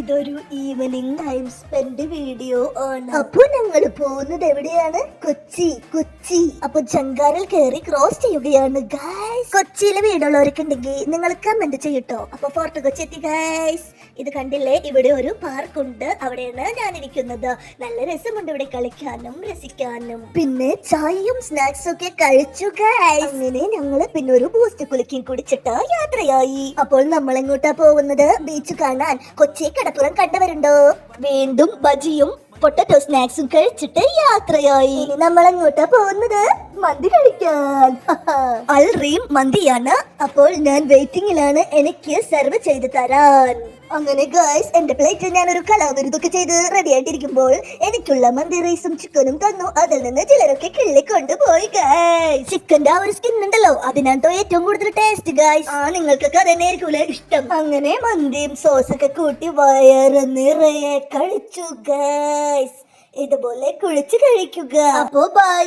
ഇതൊരു evening time spend video ആണ്. അപ്പൊ ഞങ്ങൾ പോകുന്നത് എവിടെയാണ്? കൊച്ചി കൊച്ചി. അപ്പൊ ജങ്കാറിൽ കയറി ക്രോസ് ചെയ്യുകയാണ് ഗൈസ് കൊച്ചിയിലെ വീടുള്ളവരൊക്കെ ഉണ്ടെങ്കിൽ നിങ്ങൾ കമന്റ് ചെയ്യട്ടോ. അപ്പൊ ഫോർട്ട് കൊച്ചി എത്തി ഗൈസ് ഇത് കണ്ടില്ലേ? ഇവിടെ ഒരു പാർക്ക് ഉണ്ട്. അവിടെയാണ് ഞാൻ ഇരിക്കുന്നത് നല്ല രസമുണ്ട് ഇവിടെ കളിക്കാനും രസിക്കാനും. പിന്നെ ചായയും സ്നാക്സും ഒക്കെ കഴിച്ചു ഗൈസ് അങ്ങനെ ഞങ്ങൾ പിന്നെ ഒരു ബൂസ്റ്റ് കുളിക്കും കുടിച്ചിട്ട് യാത്രയായി. അപ്പോൾ നമ്മൾ എങ്ങോട്ടാ പോകുന്നത്? ബീച്ച് കാണാൻ കൊച്ചി കടപ്പുറം കണ്ടവരുണ്ടോ? വീണ്ടും ബജിയും പൊട്ടറ്റോ സ്നാക്സും കഴിച്ചിട്ട് യാത്രയായി. ഇനി നമ്മൾ അങ്ങോട്ടാ പോകുന്നത്? മന്തി കഴിക്കാൻ. അൽ മന്തിയാണ്. അപ്പോൾ ഞാൻ വെയിറ്റിംഗിലാണ് എനിക്ക് സെർവ് ചെയ്ത് തരാൻ. അങ്ങനെ ഗേൾസ് എന്റെ പ്ലേറ്റിൽ ഞാൻ ഒരു കലാവിരുതൊക്കെ ചെയ്ത് റെഡി ആയിട്ടിരിക്കുമ്പോൾ എനിക്കുള്ള മന്തി റൈസും ചിക്കനും തന്നു. അതിൽ നിന്ന് ചിലരൊക്കെ കിള്ളി കൊണ്ടുപോയി ഗൈസ് ചിക്കന്റെ ആ ഒരു സ്കിൻ ഉണ്ടല്ലോ അതിനകത്തോ ഏറ്റവും കൂടുതൽ ടേസ്റ്റ് ഗൈസ് ആ നിങ്ങൾക്കൊക്കെ അതന്നെ ആയിരിക്കും ഇഷ്ടം. അങ്ങനെ മന്തിയും സോസൊക്കെ കൂട്ടി വയറ് നിറയെ കഴിച്ചു ഗൈസ് ഇതുപോലെ കുളിച്ചു കഴിക്കുക. അപ്പോ ബൈ